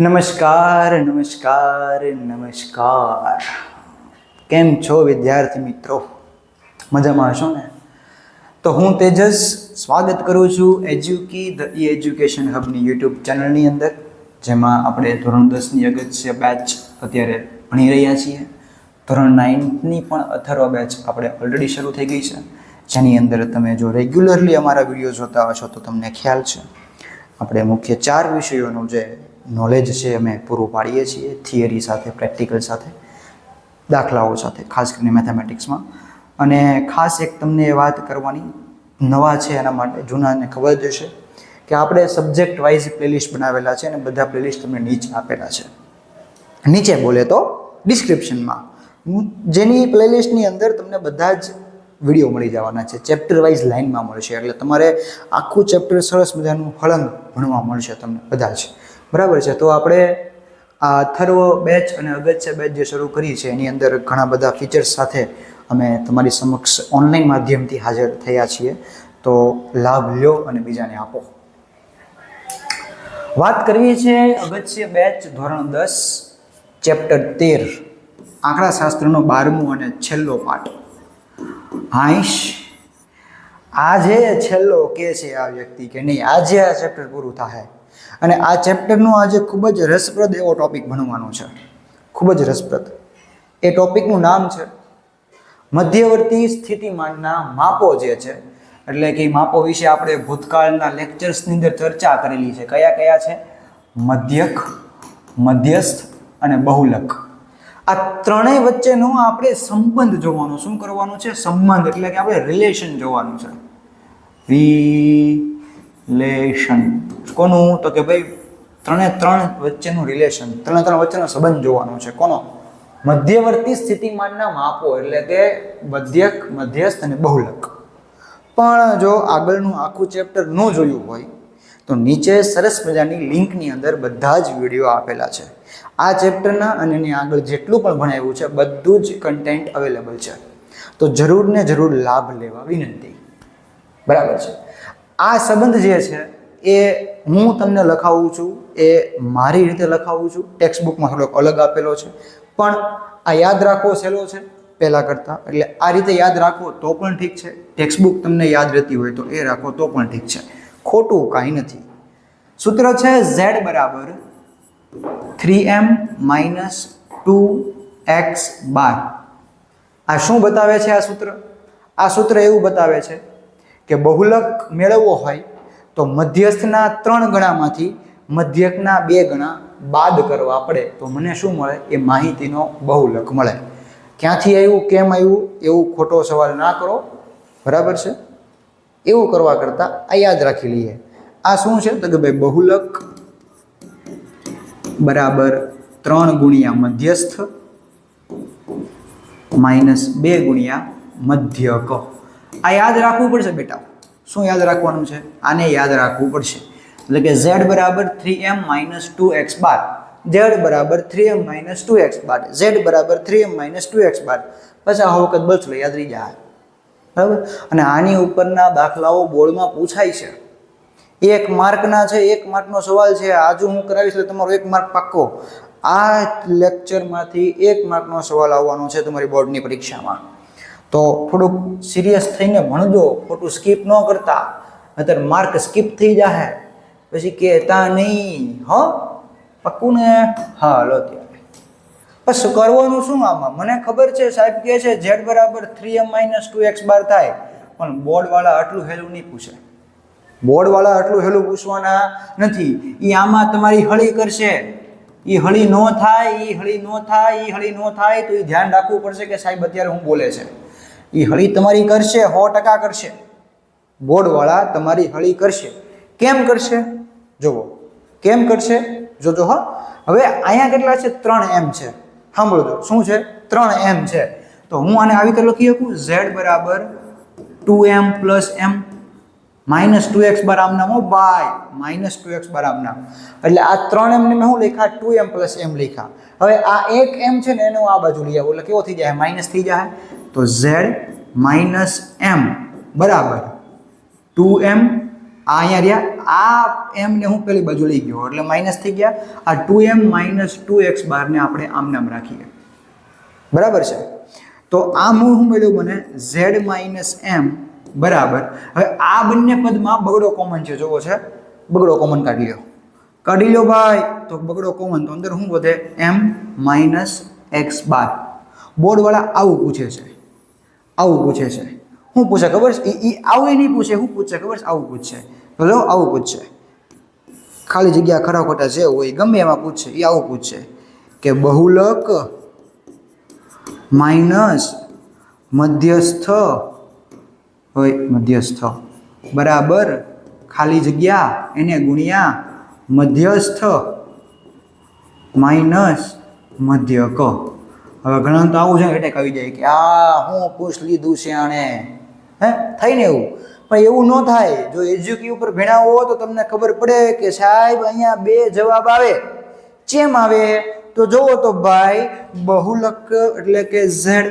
નમસ્કાર નમસ્કાર નમસ્કાર. કેમ છો વિદ્યાર્થી મિત્રો? મજામાં હશો ને? તો હું તેજસ સ્વાગત કરું છું એજ્યુકી ધ ઈ એજ્યુકેશન હબની યુટ્યુબ ચેનલની અંદર, જેમાં આપણે ધોરણ દસની અગત્ય બેચ અત્યારે ભણી રહ્યા છીએ. ધોરણ નાઇનની પણ અથર્વ બેચ આપણે ઓલરેડી શરૂ થઈ ગઈ છે. જેની અંદર તમે જો રેગ્યુલરલી અમારા વીડિયો જોતા હશો તો તમને ખ્યાલ છે. આપણે મુખ્ય ચાર વિષયોનું જે નોલેજ છે અમે પૂરું પાડીએ છીએ થિયરી સાથે પ્રેક્ટિકલ સાથે, દાખલાઓ સાથે, ખાસ કરીને મેથેમેટિક્સમાં અને ખાસ એક તમને વાત કરવાની, નવા છે એના માટે, જૂનાને ખબર જ હશે કે આપણે સબ્જેક્ટ વાઇઝ પ્લેલિસ્ટ બનાવેલા છે અને બધા પ્લેલિસ્ટ તમને નીચે આપેલા છે. નીચે બોલે તો ડિસ્ક્રિપ્શનમાં જેની પ્લેલિસ્ટની અંદર તમને બધા જ વીડિયો મળી જવાના છે. ચેપ્ટર વાઇઝ લાઇનમાં મળશે. એટલે તમારે આખું ચેપ્ટર સરસ મજાનું હળંગ ભણવા મળશે તમને બધા જ. બરાબર છે. તો આપણે આ અથર્વ બેચ અને અગત્ય બેચ જે શરૂ કરી છે, એની અંદર ઘણા બધા ફીચર્સ સાથે અમે તમારી સમક્ષ ઓનલાઈન માધ્યમથી હાજર થયા છીએ. તો લાભ લ્યો અને બીજાને આપો. વાત કરવી છે અગત્ય બેચ ધોરણ દસ ચેપ્ટર તેર, આંકડાશાસ્ત્રનો બારમું અને છેલ્લો પાઠ. હાઈશ આજે છેલ્લો કે છે આ વ્યક્તિ કે નહીં? આજે આ ચેપ્ટર પૂરું થાય. અને આ ચેપ્ટરનો આજે ખૂબ જ રસપ્રદ એવો ટોપિક ભણવાનો છે. ખૂબ જ રસપ્રદ. એ ટોપિકનું નામ છે મધ્યવર્તી સ્થિતિમાનના માપો જે છે, એટલે કે માપો વિશે આપણે ભૂતકાળના લેક્ચર્સની અંદર ચર્ચા કરેલી છે. કયા કયા છે? મધ્યક, મધ્યસ્થ અને બહુલક. આ ત્રણેય વચ્ચેનો આપણે સંબંધ જોવાનો, શું કરવાનું છે? સંબંધ એટલે કે આપણે રિલેશન જોવાનું છે. રિલેશન કોનું તો કે ભાઈ ત્રણે ત્રણ વચ્ચેનું રિલેશન ત્રણે ત્રણ વચ્ચેનો સંબંધ જોવાનો છે. કોનો? મધ્યવર્તી સ્થિતિમાનના માપો એટલે કે મધ્યક, મધ્યસ્થ અને બહુલક. પણ જો આગળનું આખું ચેપ્ટર ન જોયું હોય, તો નીચે સરસ મજાની લિંકની અંદર બધા જ વીડિયો આપેલા છે. આ ચેપ્ટરના અને એની આગળ જેટલું પણ ભણાવ્યું છે, બધું જ કન્ટેન્ટ અવેલેબલ છે. તો જરૂર ને જરૂર લાભ લેવા વિનંતી. બરાબર છે. આ સંબંધ જે છે, એ હું તમને લખાવું છું એ મારી રીતે લખાવું છું. ટેક્સ્ટ બુકમાં થોડોક અલગ આપેલો છે. પણ આ યાદ રાખવો સહેલો છે પહેલાં કરતાં. એટલે આ રીતે યાદ રાખો તો પણ ઠીક છે. ટેક્સ્ટ બુક તમને યાદ રહેતી હોય તો એ રાખો તો પણ ઠીક છે. ખોટું કાંઈ નથી. સૂત્ર છે ઝેડ બરાબર three M minus two X bar. આ શું બતાવે છે આ સૂત્ર? આ સૂત્ર એવું બતાવે છે કે બહુલક મેળવવો હોય તો મધ્યસ્થના ત્રણ ગણામાંથી મધ્યકના બે ગણા બાદ કરવા પડે. તો મને શું મળે? એ માહિતીનો બહુલક મળે. ક્યાંથી આવ્યું કેમ આવ્યું એવું ખોટો સવાલ ના કરો. બરાબર છે? એવું કરવા કરતાં આ યાદ રાખી લઈએ. આ શું છે? તો કે ભાઈ બહુલક બરાબર ત્રણ ગુણ્યા મધ્યસ્થ માઇનસ બે ગુણ્યા મધ્યક. આ યાદ રાખવું પડશે બેટા. શું યાદ રાખવાનું છે? આને યાદ રાખવું પડશે. એટલે કે ઝેડ બરાબર three M minus two X bar. Z બરાબર three M minus two X bar. Z બરાબર three M minus two X bar. પછી આ વખત બચલો યાદ રહી જાય. બરાબર? અને આની ઉપરના દાખલાઓ બોર્ડમાં પૂછાય છે. એક માર્કના છે, એક માર્કનો સવાલ છે. આજુ હું કરાવીશ એટલે તમારો એક માર્ક પાક્કો. આ લેક્ચરમાંથી એક માર્કનો સવાલ આવવાનો છે તમારી બોર્ડની પરીક્ષામાં. તો થોડુંક સિરિયસ થઈને ભણજો, ખોટું સ્કીપ ન કરતા, નહીતર માર્ક સ્કીપ થઈ જાહે. પછી કહેતા નહીં, હ? પક્કું ને? હા, લો ત્યારે બસ કરવાનું શું આમાં? મને ખબર છે, સાહેબ કહે છે ઝેડ બરાબર three M minus two X bar થાય, પણ બોર્ડવાળા આટલું હેલું નહીં પૂછે. બોર્ડવાળા આટલું હેલું પૂછવાના નથી. એ આમાં તમારી હળી કરશે. એ હળી ન થાય એ હળી ન થાય એ હળી ન થાય, તો એ ધ્યાન રાખવું પડશે કે સાહેબ, અત્યારે હું બોલે છે. એ હળી તમારી કરશે, સો ટકા કરશે. બોર્ડવાળા તમારી હળી કરશે. કેમ કરશે? જુઓ. કેમ કરશે? જોજો હા. હવે અહીંયા કેટલા છે? ત્રણ એમ છે. સાંભળજો. શું છે? ત્રણ એમ છે. તો હું આને આવી રીતે લખી શકું? ઝેડ બરાબર two M plus M minus two X bar આમના બાય. માઇનસ ટુ એક્સ બાર આમનામ એટલે આ ત્રણ એમને મેં શું લખ્યા? ટુ એમ પ્લસ એમ લખ્યા. હવે આ એક એમ છે ને એનો આ બાજુ લઈ આવું, એટલે કેવો થઈ જાય? માઇનસ થઈ જાય? તો ઝેડ માઇનસ એમ, બરાબર. ટુ એમ, આ અહીંયા રહ્યા. આ એમને હું પેલી બાજુ લઈ ગયો, એટલે માઇનસ થઈ ગયા. આ two M minus two X બારને આપણે આમ નામ રાખીએ. બરાબર છે? તો આ હું મળ્યું મને? ઝેડ માઇનસ એમ, બરાબર. હવે આ બંને પદમાં બગડો કોમન છે, જોવો છે. બગડો કોમન કાઢી લ્યો. કાઢી લો ભાઈ. તો બગડો કોમન તો અંદર શું વધે? એમ માઇનસ એક્સ બાર બોર્ડવાળા આવું પૂછે છે. આવું પૂછે છે. શું પૂછે ખબર છે? એ આવું નહીં પૂછે. શું પૂછે ખબર છે? આવું પૂછશે બોલો આવું પૂછશે ખાલી જગ્યા ખરા ખોટા જે હોય, ગમે એમાં પૂછશે એ આવું પૂછશે કે બહુલક માઇનસ મધ્યસ્થ હોય, મધ્યસ્થ. બરાબર. ખાલી જગ્યા, એને ગુણ્યા મધ્યસ્થ માઇનસ મધ્યક. હવે ઘણા તો આવું છે, એટલે આવી જાય કે, આ હું પૂછ લીધું છે આણે હે? થાય ને એવું? પણ એવું ન થાય. જો એજ્યુકી ઉપર ભણાવો તો તમને ખબર પડે કે સાહેબ અહીંયા બે જવાબ આવે. ચેમ આવે? તો જુઓ તો ભાઈ, બહુલક એટલે કે ઝેડ,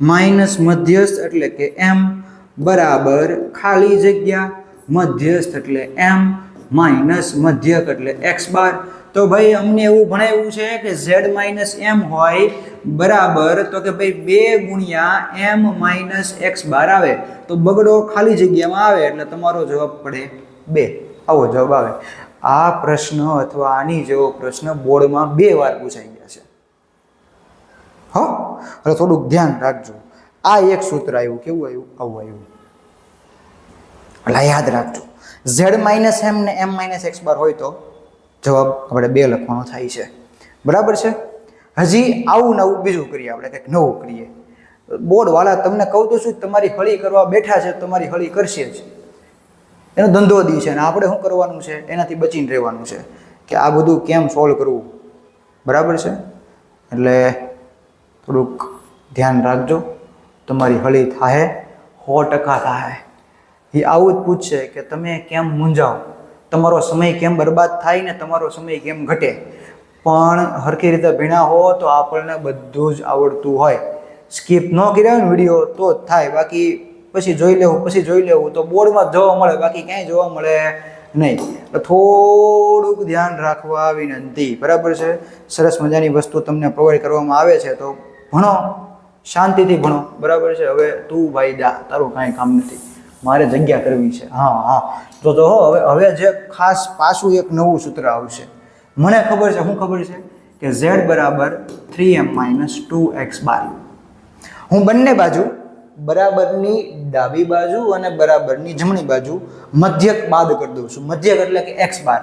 માઇનસ મધ્યસ્થ એટલે કે એમ, બરાબર ખાલી જગ્યા, મધ્યસ્થ એટલે એમ માઇનસ મધ્યક એટલે એક્સ બાર. તો ભાઈ, અમને એવું ભણાવ્યું છે કે ઝેડ માઇનસ એમ હોય બરાબર, તો કે ભાઈ બે ગુણ્યા એમ માઇનસ એક્સ બાર આવે. તો બગડો ખાલી જગ્યામાં આવે એટલે તમારો જવાબ પડે બે. આવો જવાબ આવે. આ પ્રશ્ન અથવા આની જેવો પ્રશ્ન બોર્ડમાં બે વાર પૂછાઈ ગયા છે. હો? એટલે થોડુંક ધ્યાન રાખજો. આ એક સૂત્ર આવ્યું. કેવું આવ્યું? આવું આવ્યું. એટલે યાદ રાખજો. ઝેડ માઇનસ એમ ને એમ માઇનસ એક્સ બાર હોય તો જવાબ આપણે બે લખવાનો થાય છે. બરાબર છે? હજી આવું નવું બીજું કરીએ આપણે, કંઈક નવું કરીએ. બોર્ડવાળા તમને કહું તો શું તમારી હળી કરવા બેઠા છે, તમારી હળી કરશે જ. એનો ધંધો દી છે અને આપણે શું કરવાનું છે? એનાથી બચીને રહેવાનું છે કે આ બધું કેમ સોલ્વ કરવું? બરાબર છે? એટલે થોડુંક ધ્યાન રાખજો. તમારી હળી થાય સો ટકા થાય એ આવું જ પૂછશે કે તમે કેમ મૂંઝાવ તમારો સમય કેમ બરબાદ થાય ને તમારો સમય કેમ ઘટે? પણ હરખી રીતે ભીણા હો તો આપણને બધું જ આવડતું હોય. સ્કીપ ન કર્યા ને વીડિયો તો જ થાય. બાકી પછી જોઈ લેવું, પછી જોઈ લેવું તો બોર્ડમાં જોવા મળે, બાકી ક્યાંય જોવા મળે નહીં. થોડુંક ધ્યાન રાખવા વિનંતી. બરાબર છે? સરસ મજાની વસ્તુ તમને પ્રોવાઈડ કરવામાં આવે છે. તો ભણો, શાંતિથી ભણો. બરાબર છે? હવે તું ભાઈ જા તારું કાંઈ કામ નથી. મારે જગ્યા કરવી છે. હા હા. તો તો હવે હવે જે ખાસ પાછું એક નવું સૂત્ર આવશે. મને ખબર છે શું ખબર છે કે ઝેડ બરાબર three M minus two X bar. હું બંને બાજુ, બરાબરની ડાબી બાજુ અને બરાબરની જમણી બાજુ મધ્યક બાદ કરી દઉં છું. મધ્યક એટલે કે એક્સ બાર.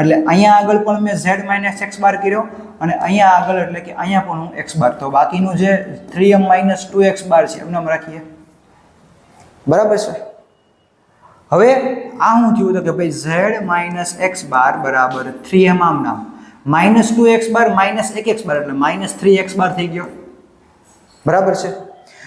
એટલે અહીંયા આગળ પણ મેં ઝેડ માઇનસ એક્સ બાર કર્યો અને અહીંયા આગળ એટલે કે અહીંયા પણ હું એક્સ બાર. તો બાકીનું જે three M minus two X bar છે, એમને રાખીએ. બરાબર છે? હવે આ શું થયું તો કે ભાઈ ઝેડ માઇનસ એક્સ બાર બરાબર થ્રી એમ આમ નામ minus two X bar minus એક એક્સ બાર એટલે માઇનસ થ્રી એક્સ બાર થઈ ગયો. બરાબર છે?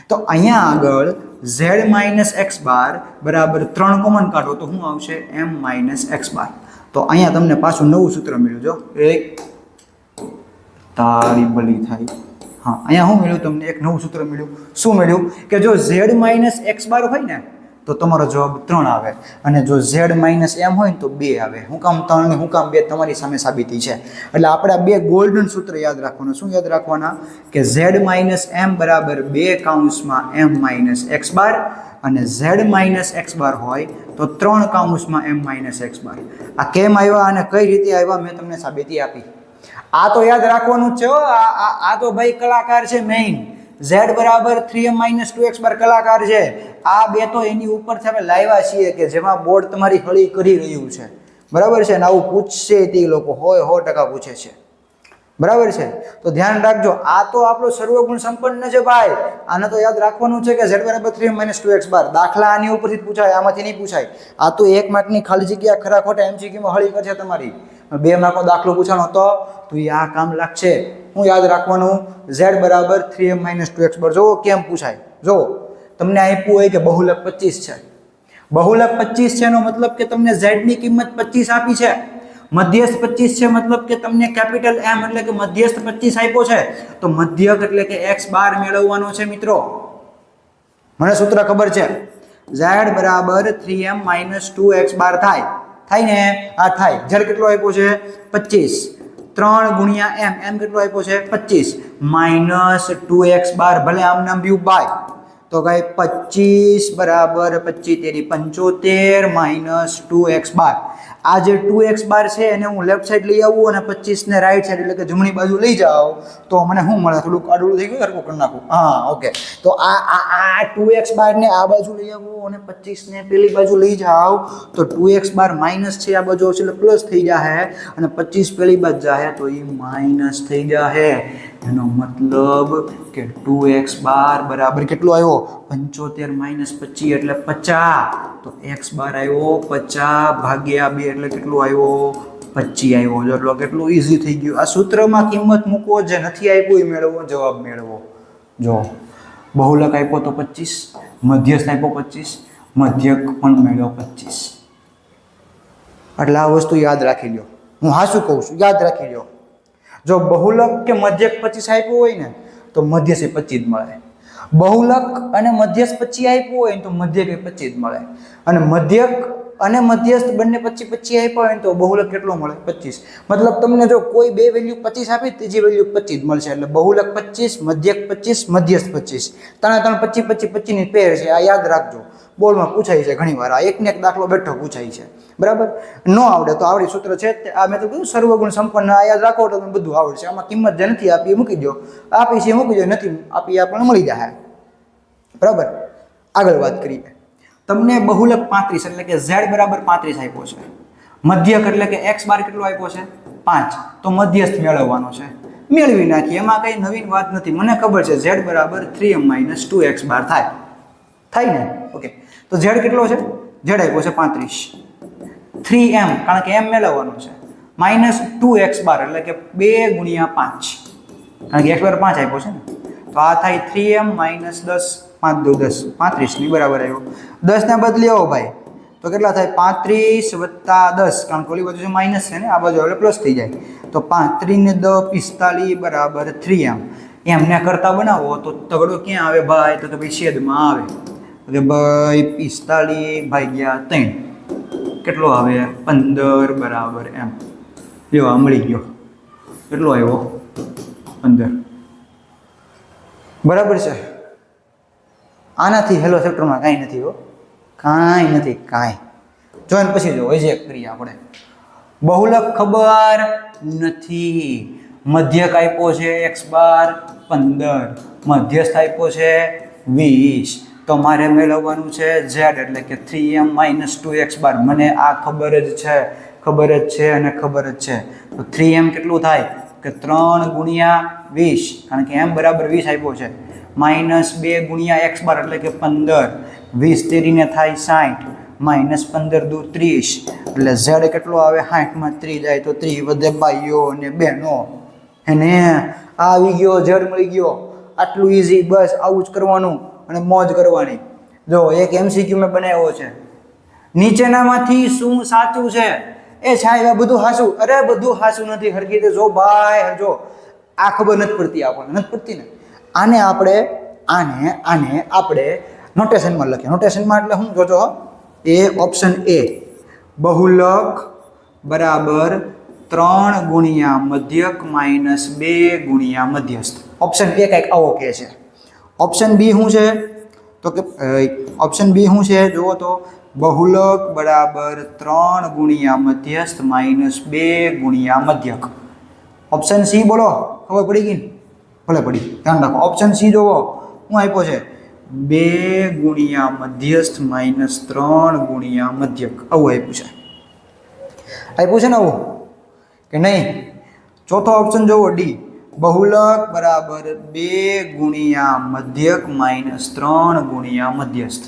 તો અહીંયા આગળ ઝેડ માઇનસ એક્સ બાર બરાબર ત્રણ કોમન કાઢો તો શું આવશે? એમ માઇનસ એક્સ બાર તો અહીંયા તમને પાછું નવું સૂત્ર મળ્યું જો. એક તારી ભલી થાય. હા, અહીંયા શું મળ્યું? તમને એક નવું સૂત્ર મળ્યું. શું મળ્યું? કે જો ઝેડ માઇનસ એક્સ બાર હોય ને તો તમારો જવાબ ત્રણ આવે. અને જો ઝેડ માઇનસ એમ હોય ને તો બે આવે. હું કામ ત્રણ ને હું કામ બે તમારી સામે સાબિતી છે. એટલે આપણે આ બે ગોલ્ડન સૂત્ર યાદ રાખવાનું. શું યાદ રાખવાના? કે ઝેડ માઇનસ એમ બરાબર બે કાઉન્સમાં એમ માઇનસ એક્સ બાર અને ઝેડ માઇનસ એક્સ બાર હોય તો ત્રણ કાઉન્સમાં એમ માઇનસ એક્સ બાર. આ કેમ આવ્યા અને કઈ રીતે આવ્યા મેં તમને સાબિતી આપી. આ તો યાદ રાખવાનું જ છે આ તો ભાઈ કલાકાર છે મેઇન ઝેડ બરાબર three M two X bar કલાકાર છે. આ બે તો એની ઉપરથી અમે લાવ્યા છીએ કે જેમાં બોર્ડ તમારી હળી કરી રહ્યું છે. બરાબર છે? ને આવું પૂછશે તે લોકો. હોય, સો ટકા પૂછે છે. બરાબર છે? તો ધ્યાન રાખજો. આ તો આપણો સર્વગુણ સંપન્ન છે ભાઈ. આને તો યાદ રાખવાનું છે કે ઝેડ બરાબર three minus two X bar. દાખલા આની ઉપરથી પૂછાય. આમાંથી નહીં પૂછાય. આ તો એક માર્કની ખાલી જગ્યા ખરા ખોટા એમસીક્યુમાં હળી કરશે તમારી. બે માર્કનો દાખલો પૂછવાનો હતો, તો એ આ કામ લાગશે. હું યાદ રાખવાનું, ઝેડ બરાબર three M minus two X bar જુઓ કેમ પૂછાય. જુઓ, તમને આપ્યું હોય કે બહુલક પચીસ છે. બહુલક પચીસ છે એનો મતલબ કે તમને ઝેડની કિંમત પચીસ આપી છે. મધ્યસ્થ પચીસ છે મતલબ કે તમને કેપિટલ એમ એટલે કે મધ્યસ્થ પચીસ આપ્યો છે. તો મધ્યક એટલે કે એક્સ બાર મેળવવાનો છે મિત્રો. મને સૂત્ર ખબર છે. ઝેડ બરાબર three M minus two X bar થાય. થાય ને? આ થાય. ઝેડ કેટલો આપ્યો છે? પચીસ. ત્રણ ગુણ્યા એમ. એમ કેટલો આપ્યો છે? પચીસ. Minus two X bar. ભલે આમ નામ બી બાય તો કઈ પચીસ બરાબર પચીસ તેરી પંચોતેર માઇનસ ટુ એક્સ બાર. આ જે ટુ એક્સ બાર છે એને હું લેફ્ટ સાઈડ લઈ આવું અને પચીસને રાઈટ સાઈડ એટલે કે જમણી બાજુ લઈ જાઓ, તો મને શું મળે? થોડુંક આડું થઈ ગયું સરખું કરી નાખું. હા ઓકે તો આ આ આ ટુ એક્સ બારને આ બાજુ લઈ આવું અને પચીસને પેલી બાજુ લઈ જાઓ, તો ટુ એક્સ બાર માઇનસ છે આ બાજુ આવશે એટલે પ્લસ થઈ જાહે અને પચીસ પેલી બાજુ જાહે, તો એ માઇનસ થઈ જાહે. એનો મતલબ કે ટુ એક્સ બાર બરાબર કેટલો આવ્યો? પંચોતેર માઇનસ પચીસ એટલે પચાસ. તો એક્સ બાર આવ્યો પચાસ ભાગ્યા બે એટલે કેટલો આવ્યો? પચી આવ્યો. એટલો કેટલું ઇઝી થઈ ગયું. આ સૂત્રમાં કિંમત મૂકવો જે નથી આપ્યું એ મેળવવો જવાબ મેળવો. જો, બહુલક આપ્યો તો પચીસ, મધ્યસ્થ આપ્યો પચીસ, મધ્યક પણ મેળવ્યો પચીસ. એટલે આ વસ્તુ યાદ રાખી લ્યો. હું હા શું કહું છું? યાદ રાખી લ્યો. જો બહુલક કે મધ્યક પચીસ આપ્યું હોય ને, તો મધ્યસ્થ પચીસ મળે. બહુલક અને મધ્યસ્થ પછી આપ્યું હોય તો મધ્યક એ પચીસ મળે. અને મધ્યક અને મધ્યસ્થ બંને પચી પચીસ આપ્યા હોય ને તો બહુલક કેટલો મળે? પચીસ. મતલબ તમને જો કોઈ બે વેલ્યુ પચીસ આપી, ત્રીજી વેલ્યુ પચીસ મળશે. એટલે બહુલક પચીસ, મધ્યક પચીસ, મધ્યસ્થ પચીસ. ત્રણે ત્રણ પચીસ પચીસ પચીસની પેર છે. આ યાદ રાખજો. બોર્ડમાં પૂછાય છે ઘણી વાર આ એકને એક દાખલો બેઠો પૂછાય છે. બરાબર? ન આવડે તો આવડી સૂત્ર છે. આ મેં તો કીધું સર્વગુણ સંપન્ન, આ યાદ રાખો તો તમને બધું આવડશે. આમાં કિંમત જે નથી આપી મૂકી દો આપી છે મૂકી દો નથી આપી આપણને મળી જાય. બરાબર? આગળ વાત કરીએ. તમને બહુલક પાંત્રીસ એટલે કે ઝેડ બરાબર પાંત્રીસ આપ્યો છે. મધ્યક એટલે કે એક્સ બાર કેટલો આપ્યો છે? પાંચ. તો મધ્યસ્થ મેળવવાનો છે. મેળવી નાખીએ. એમાં કંઈ નવીન વાત નથી. મને ખબર છે ઝેડ બરાબર three M minus two X bar થાય. થાય ને? ઓકે. તો ઝેડ કેટલો છે? ઝેડ આપ્યો છે પાંત્રીસ. થ્રી એમ, કારણ કે એમ મેળવવાનો છે. માઇનસ ટુ એક્સ બાર એટલે કે બે ગુણ્યા પાંચ. કારણ કે એક્સ બાર પાંચ આપ્યો છે ને? તો આ થાય થ્રી એમ માઇનસ દસ પાંચ દો દસ. પાંત્રીસની બરાબર આવ્યો. દસને બદલી આવો ભાઈ. તો કેટલા થાય? પાંત્રીસ વત્તા દસ. કારણ કે ઓલી બાજુ માઇનસ છે ને, આ બાજુ એટલે પ્લસ થઈ જાય. તો પાંત્રીસને દ પિસ્તાલીસ બરાબર થ્રી એમ. એમને કરતા બનાવો તો તગડો ક્યાં આવે ભાઈ? તો ભાઈ છેદમાં આવે. કે ભાઈ, પિસ્તાલીસ ભાગ્યા ત્રણ. કેટલો આવે? પંદર બરાબર એમ. લેવા મળી ગયો. કેટલો આવ્યો? પંદર. બરાબર છે? આનાથી હેલો સેક્ટરમાં કાંઈ નથી હો. કાંઈ નથી, કાંઈ. જોઈને પછી જો એજેક કરીએ આપણે. બહુલક ખબર નથી. મધ્યક આપ્યો છે એક્સ બાર પંદર. મધ્યસ્થ આપ્યો છે વીસ. તો મારે મેળવવાનું છે ઝેડ એટલે કે three M minus two X bar. મને આ ખબર જ છે, ખબર જ છે અને ખબર જ છે. તો થ્રી એમ કેટલું થાય? કે ત્રણ ગુણ્યા વીસ, કારણ કે એમ બરાબર વીસ આપ્યો છે. માઇનસ બે ગુણ્યા એક્સ બાર એટલે કે પંદર. વીસ તેરીને થાય સાઠ. માઇનસ પંદર દુ ત્રીસ. એટલે ઝેડ કેટલો આવે? સાઠમાં ત્રીસ જાય તો ત્રીસ વધે ભાઈઓ અને બહેનો એને આવી ગયો, ઝેડ મળી ગયો. આટલું ઇઝી બસ આવું જ કરવાનું અને મોજ કરવાની. જો એક એમસીક્યુ મેં બનાવ્યો છે. નીચેનામાંથી શું સાચું છે? એ સાહેબ આ બધું હાસું. અરે, બધું હાસું નથી. હરખી રીતે જો ભાઈ જો. આ ખબર નથી પડતી આપણને. નથી પડતી ને? આને આપણે, આને આને આપણે નોટેશનમાં લખીએ. નોટેશનમાં એટલે શું? જોજો એ ઓપ્શન એ બહુલક બરાબર ત્રણ ગુણ્યા મધ્યક માઇનસ બે ગુણ્યા મધ્યસ્થ. ઓપ્શન એ કંઈક આવો કહે છે. ઓપ્શન બી શું છે? તો કે ઓપ્શન બી શું છે? જુઓ તો, બહુલક બરાબર ત્રણ ગુણ્યા મધ્યસ્થ માઇનસ બે ગુણ્યા મધ્યક. ઓપ્શન સી બોલો, ખબર પડી ગઈ ને? ભલે પડી, ધ્યાન રાખો. ઓપ્શન સી જોવો હું આપ્યો છે. બે ગુણ્યા મધ્યસ્થ માઇનસ ત્રણ ગુણ્યા મધ્યક. આવું આપ્યું છે. આપ્યું છે ને આવું? કે નહીં? ચોથો ઓપ્શન જોવો ડી બહુલક બરાબર બે ગુણ્યા મધ્યક માઇનસ ત્રણ ગુણ્યા મધ્યસ્થ.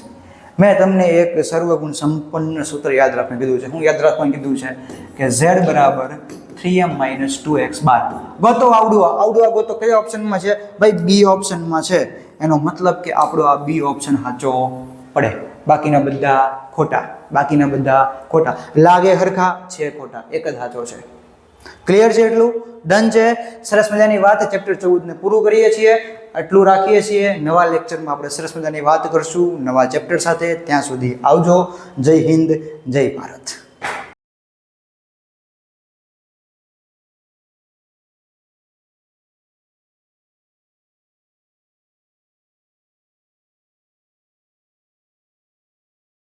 મેં તમને એક સર્વગુણ સંપન્ન સૂત્ર યાદ રાખવાનું કીધું છે. હું યાદ રાખવાનું કીધું છે કે ઝેડ બરાબર three M minus two X bar. ગોતો આવડું આવડું આ ગોતો કયા ઓપ્શનમાં છે? ભાઈ બી ઓપ્શનમાં છે. એનો મતલબ કે આપણો આ બી ઓપ્શન સાચો પડે. બાકીના બધા ખોટા. બાકીના બધા ખોટા. લાગે હરખા? છે ખોટા. એક જ સાચો છે. ક્લિયર છે એટલું? ડન છે. સરસ મજાની વાત ચેપ્ટર ચૌદને પૂરું કરીએ છીએ. આટલું રાખીએ છીએ. નવા લેક્ચરમાં આપણે સરસ મજાની વાત કરશું. નવા ચેપ્ટર સાથે ત્યાં સુધી આવજો. જય હિન્દ, જય ભારત.